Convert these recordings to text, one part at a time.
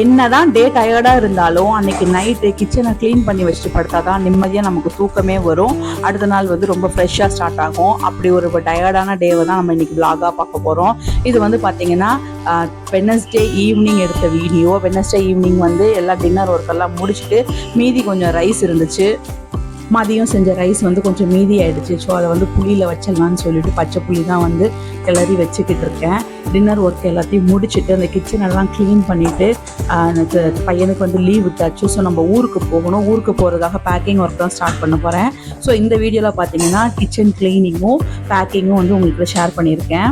என்னதான் டே டயர்டாக இருந்தாலும் அன்னைக்கு நைட்டு கிச்சனை க்ளீன் பண்ணி வச்சுட்டு படுத்தா தான் நிம்மதியாக நமக்கு தூக்கமே வரும். அடுத்த நாள் வந்து ரொம்ப ஃப்ரெஷ்ஷாக ஸ்டார்ட் ஆகும். அப்படி ஒரு டயர்டான டேவை தான் நம்ம இன்னைக்கு vlog-ஆ பார்க்க போகிறோம் இது வந்து பார்த்திங்கன்னா வெனஸ்டே ஈவினிங் எடுத்த வீடியோ வெனஸ்டே ஈவினிங் வந்து எல்லா டின்னர் ஒர்க்கெல்லாம் முடிச்சுட்டு மீதி கொஞ்சம் ரைஸ் இருந்துச்சு. மதியம் செஞ்ச ரைஸ் வந்து கொஞ்சம் மீதி ஆயிடுச்சு. ஸோ அதை வந்து புளியில் வச்சிடலான்னு சொல்லிட்டு பச்சை புளி தான் வந்து கிளறி வச்சுக்கிட்டு இருக்கேன். டின்னர் ஒர்க் எல்லாத்தையும் முடிச்சுட்டு அந்த கிச்சனெல்லாம் க்ளீன் பண்ணிவிட்டு எனக்கு பையனுக்கு வந்து லீவ் விட்டாச்சு. ஸோ நம்ம ஊருக்கு போகணும். ஊருக்கு போகிறதுக்காக பேக்கிங் ஒர்க் தான் ஸ்டார்ட் பண்ண போகிறேன் ஸோ இந்த வீடியோவில் பார்த்தீங்கன்னா கிச்சன் க்ளீனிங்கும் பேக்கிங்கும் வந்து உங்களுக்கு ஷேர் பண்ணியிருக்கேன்.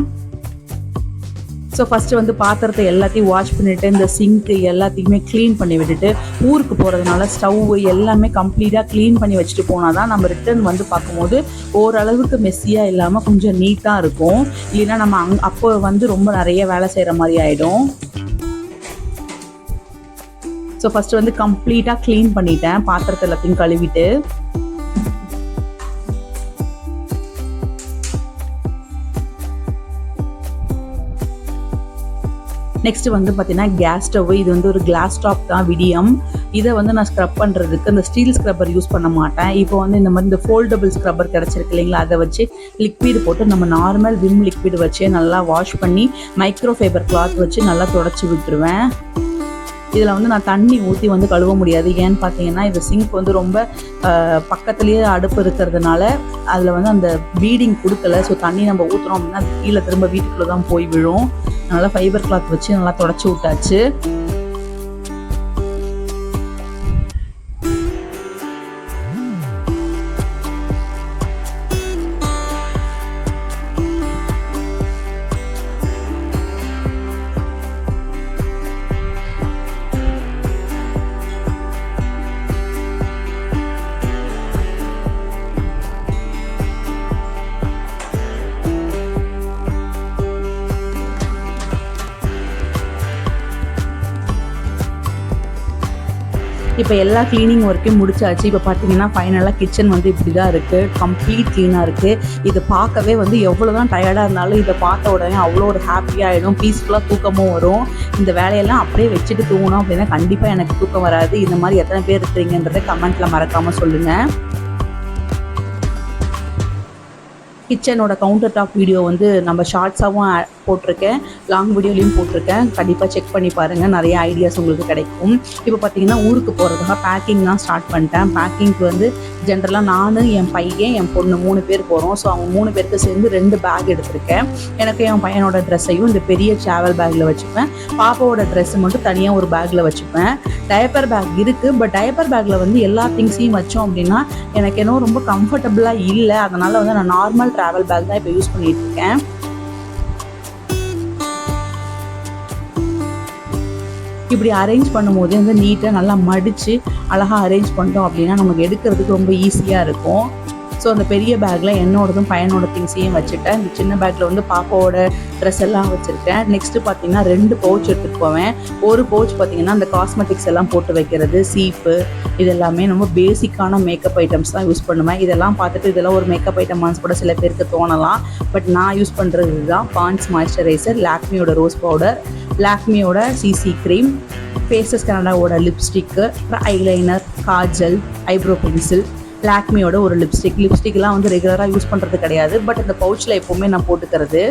ஸோ ஃபஸ்ட்டு வந்து பாத்திரத்தை எல்லாத்தையும் வாஷ் பண்ணிவிட்டு இந்த சிங்க்கு எல்லாத்தையுமே க்ளீன் பண்ணி விட்டுட்டு ஊருக்கு போகிறதுனால ஸ்டவ்வு எல்லாமே கம்ப்ளீட்டாக க்ளீன் பண்ணி வச்சுட்டு போனால் தான் நம்ம ரிட்டர்ன் வந்து பார்க்கும்போது ஓரளவுக்கு மெஸ்ஸியாக இல்லாமல் கொஞ்சம் நீட்டாக இருக்கும். இல்லைன்னா நம்ம அங் அப்போ வந்து ரொம்ப நிறைய வேலை செய்கிற மாதிரி ஆகிடும் ஸோ ஃபஸ்ட்டு வந்து கம்ப்ளீட்டாக க்ளீன் பண்ணிட்டேன். பாத்திரத்தை எல்லாத்தையும் கழுவிட்டு. நெக்ஸ்ட் வந்து பார்த்தீங்கன்னா கேஸ் ஸ்டவ் இது வந்து ஒரு கிளாஸ் டாப் தான் விடியம். இதை வந்து நான் ஸ்க்ரப் பண்ணுறதுக்கு அந்த ஸ்டீல் ஸ்க்ரப்பர் யூஸ் பண்ண மாட்டேன். இப்போ வந்து இந்த மாதிரி இந்த ஃபோல்டபுள் ஸ்க்ரப்பர் கிடச்சிருக்கு இல்லைங்களா அதை வச்சு லிக்விட் போட்டு நம்ம நார்மல் விம் லிக்விட் வச்சு நல்லா வாஷ் பண்ணி மைக்ரோ ஃபைபர் கிளாத் வச்சு நல்லா தொடச்சி விட்டுருவேன். இதில் வந்து நான் தண்ணி ஊற்றி வந்து கழுவ முடியாது. ஏன்னு பார்த்தீங்கன்னா இது சிங்க் வந்து ரொம்ப பக்கத்துலேயே அடுப்பு இருக்கிறதுனால அதில் வந்து அந்த பீடிங் கொடுக்கல. ஸோ தண்ணி நம்ம ஊற்றுறோம் அப்படின்னா கீழே திரும்ப வீட்டுக்குள்ளே தான் போய் விழும். நல்லா ஃபைபர் கிளாத் வச்சு நல்லா தொடச்சி விட்டாச்சு. இப்போ எல்லா க்ளீனிங் ஒர்க்கையும் முடிச்சாச்சு. இப்போ பார்த்தீங்கன்னா ஃபைனலாக கிச்சன் வந்து இப்படி தான் இருக்குது கம்ப்ளீட் க்ளீனாக இருக்குது இது பார்க்கவே வந்து எவ்வளோ தான் டயர்டாக இருந்தாலும் இதை பார்த்த உடனே அவ்வளோ ஒரு ஹாப்பியாகிடும் பீஸ்ஃபுல்லாக தூக்கமும் வரும். இந்த வேலையெல்லாம் அப்படியே வச்சுட்டு தூங்கணும் அப்படின்னா கண்டிப்பாக எனக்கு தூக்கம் வராது. இந்த மாதிரி எத்தனை பேர் இருக்கிறீங்கன்றதை கமெண்ட்டில் மறக்காமல் சொல்லுங்கள் கிச்சனோட கவுண்டர் டாப் வீடியோ வந்து நம்ம ஷார்ட்ஸாகவும் போட்டிருக்கேன். லாங் வீடியோலையும் போட்டிருக்கேன். கண்டிப்பாக செக் பண்ணி பாருங்கள் நிறைய ஐடியாஸ் உங்களுக்கு கிடைக்கும். இப்போ பார்த்தீங்கன்னா ஊருக்கு போகிறதுக்காக பேக்கிங் தான் ஸ்டார்ட் பண்ணிட்டேன். பேக்கிங்க்கு வந்து ஜென்ரலாக நான் என் பையன் என் பொண்ணு மூணு பேர் போகிறோம் ஸோ அவங்க மூணு பேருக்கு சேர்ந்து ரெண்டு பேக் எடுத்திருக்கேன். எனக்கு என் பையனோட ட்ரெஸ்ஸையும் இந்த பெரிய ட்ராவல் பேக்கில் வச்சுப்பேன். பாப்பாவோட ட்ரெஸ்ஸு மட்டும் தனியாக ஒரு பேக்கில் வச்சுப்பேன். டயப்பர் பேக் இருக்குது பட் டயப்பர் பேக்கில் வந்து எல்லா திங்ஸையும் வச்சோம் அப்படின்னா எனக்கு என்னவோ ரொம்ப கம்ஃபர்டபுளாக இல்லை. அதனால் வந்து நான் நார்மல் ட்ராவல் பேக் தான் இப்போ யூஸ் பண்ணிகிட்டு இப்படி அரேஞ்ச் பண்ணும்போது வந்து நீட்டாக நல்லா மடித்து அழகாக அரேஞ்ச் பண்ணிட்டோம் அப்படின்னா நமக்கு எடுக்கிறதுக்கு ரொம்ப ஈஸியாக இருக்கும். ஸோ அந்த பெரிய பேக்கில் என்னோடதும் பையனோட திங்ஸையும் வச்சுட்டேன். இந்த சின்ன பேக்கில் வந்து பாப்பாவோட ட்ரெஸ் எல்லாம் வச்சுருக்கேன். நெக்ஸ்ட்டு பார்த்தீங்கன்னா ரெண்டு பவுச் எடுத்துகிட்டு போவேன். ஒரு பவுச் பார்த்தீங்கன்னா அந்த காஸ்மெட்டிக்ஸ் எல்லாம் போட்டு வைக்கிறது சீப்பு இதெல்லாமே ரொம்ப பேசிக்கான மேக்கப் ஐட்டம்ஸ் தான் யூஸ் பண்ணுவேன். இதெல்லாம் பார்த்துட்டு இதெல்லாம் ஒரு மேக்கப் ஐட்டம்ஸ் கூட சில பேருக்கு தோணலாம். பட் நான் யூஸ் பண்ணுறது தான் பான்ஸ் மாய்ஸ்சரைசர் லாக்மியோட ரோஸ் பவுடர் லாக்மியோட சிசி க்ரீம் ஃபேஸஸ் கனடாவோட லிப்ஸ்டிக்கு அப்புறம் ஐலைனர் காஜல் ஐப்ரோ பென்சில் லாக்மியோட ஒரு லிப்ஸ்டிக் லிப்ஸ்டிக்லாம் வந்து ரெகுலராக யூஸ் பண்ணுறது கிடையாது. பட் இந்த பவுச்சில் எப்போவுமே நான் போட்டுக்கிறது.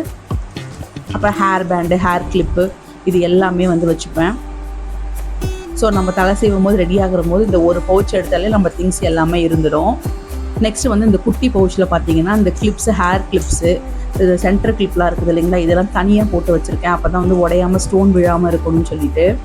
அப்புறம் ஹேர் பேண்டு ஹேர் கிளிப்பு இது எல்லாமே வந்து வச்சுப்பேன். ஸோ நம்ம தலை செய்யும் போது ரெடி ஆகிற போது இந்த ஒரு பவுச் எடுத்தாலே நம்ம திங்ஸ் எல்லாமே இருந்துடும். நெக்ஸ்ட் வந்து இந்த குட்டி பவுச்சில் பார்த்தீங்கன்னா இந்த கிளிப்ஸு ஹேர் கிளிப்ஸு இது சென்டர் கிளிப்லாம் இருக்குது இல்லைங்களா? இதெல்லாம் தனியாக போட்டு வச்சுருக்கேன். அப்போ தான் வந்து உடையாமல் ஸ்டோன் விழாமல் இருக்கணும்னு சொல்லிட்டு.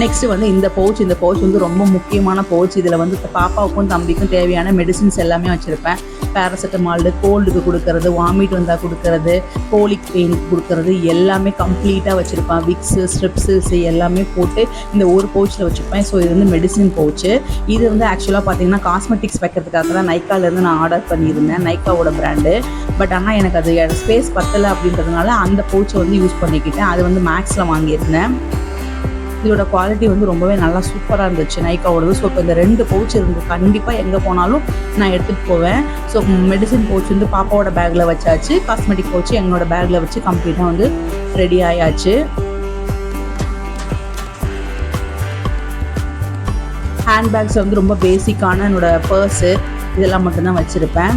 நெக்ஸ்ட் வந்து இந்த பவுச் இந்த பவுச் வந்து ரொம்ப முக்கியமான பவுச் இதில் வந்து பாப்பாவுக்கும் தம்பிக்கும் தேவையான மெடிசின்ஸ் எல்லாமே வச்சுருப்பேன். பேராசெட்டமால்டு கோல்டுக்கு கொடுக்கறது வாமிட் வந்தால் கொடுக்கறது கோலிக் பெயின் கொடுக்கறது எல்லாமே கம்ப்ளீட்டாக வச்சுருப்பேன். விக்ஸு ஸ்ட்ரிப்ஸஸ் எல்லாமே போட்டு இந்த ஒரு பவுச்சில் வச்சுருப்பேன். ஸோ இது வந்து மெடிசின் பவுச்சு இது வந்து ஆக்சுவலாக பார்த்தீங்கன்னா காஸ்மெட்டிக்ஸ் வைக்கிறதுக்காக தான் நைக்காலேருந்து நான் ஆர்டர் பண்ணியிருந்தேன். நைக்காவோட பிராண்டு பட் ஆனால் எனக்கு அது ஸ்பேஸ் பத்தலை அப்படின்றதுனால அந்த பவுச்சை வந்து யூஸ் பண்ணிக்கிட்டேன். அது வந்து மேக்ஸில் வாங்கியிருந்தேன். இதோட குவாலிட்டி வந்து ரொம்பவே நல்லா சூப்பராக இருந்துச்சு நைக்காவோடது ஸோ இப்போ இந்த ரெண்டு பவுச் இருந்து கண்டிப்பாக எங்கே போனாலும் நான் எடுத்துகிட்டு போவேன். ஸோ மெடிசின் பவுச் வந்து பாப்பாவோட பேக்கில் வச்சாச்சு. காஸ்மெட்டிக் பவுச் என்னோட பேக்கில் வச்சு கம்ப்ளீட்டாக வந்து ரெடி ஆயாச்சு. ஹேண்ட்பேக்ஸ் வந்து ரொம்ப பேசிக்கான என்னோட பர்ஸு இதெல்லாம் மட்டும்தான் வச்சுருப்பேன்.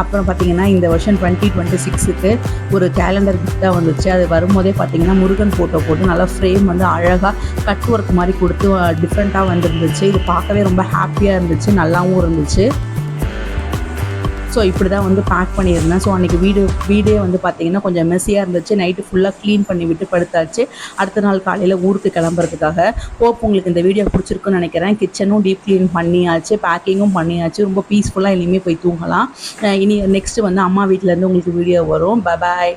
அப்புறம் பார்த்தீங்கன்னா இந்த வருஷம் டுவெண்ட்டி டுவெண்ட்டி சிக்ஸுக்கு ஒரு கேலண்டர் கிஃப்டாக வந்துச்சு. அது வரும்போதே பார்த்தீங்கன்னா முருகன் ஃபோட்டோ போட்டு நல்லா ஃப்ரேம் வந்து அழகாக கட் ஒர்க் மாதிரி கொடுத்து டிஃப்ரெண்ட்டாக வந்துருந்துச்சு. இது பார்க்கவே ரொம்ப ஹாப்பியாக இருந்துச்சு நல்லாவும் இருந்துச்சு. ஸோ இப்படி தான் வந்து பேக் பண்ணியிருந்தேன். ஸோ அன்றைக்கி வீடு வீடே வந்து பார்த்திங்கன்னா கொஞ்சம் மெஸ்ஸியாக இருந்துச்சு. நைட்டு ஃபுல்லாக க்ளீன் பண்ணி விட்டு படுத்தாச்சு. அடுத்த நாள் காலையில் ஊருக்கு கிளம்புறதுக்காக ஹோப் உங்களுக்கு இந்த வீடியோ பிடிச்சிருக்குன்னு நினைக்கிறேன். கிச்சனும் டீப் க்ளீன் பண்ணியாச்சு. பேக்கிங்கும் பண்ணியாச்சு. ரொம்ப பீஸ்ஃபுல்லாக இனிமேல் போய் தூங்கலாம். இனி நெக்ஸ்ட்டு வந்து அம்மா வீட்டிலேருந்து உங்களுக்கு வீடியோ வரும். பாய்